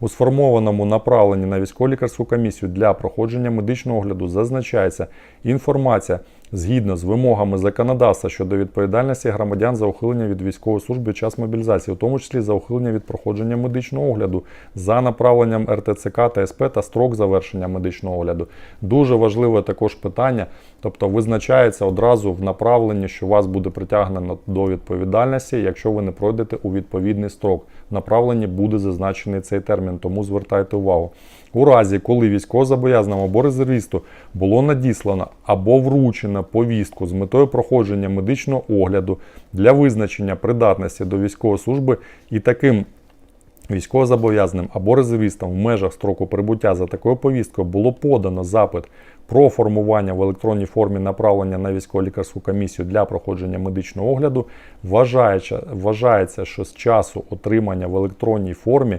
У сформованому направленні на військово-лікарську комісію для проходження медичного огляду зазначається інформація згідно з вимогами законодавства щодо відповідальності громадян за ухилення від військової служби під час мобілізації, у тому числі за ухилення від проходження медичного огляду за направленням РТЦК та СП та строк завершення медичного огляду. Дуже важливе також питання, тобто визначається одразу в направленні, що вас буде притягнено до відповідальності, якщо ви не пройдете у відповідний строк. В направленні буде зазначений цей термін, тому звертайте увагу. У разі, коли військовозобов'язаному або резервісту було надіслано або вручено повістку з метою проходження медичного огляду для визначення придатності до військової служби і таким військовозобов'язаним або резервістам в межах строку прибуття за такою повісткою було подано запит про формування в електронній формі направлення на військово-лікарську комісію для проходження медичного огляду, вважається, що з часу отримання в електронній формі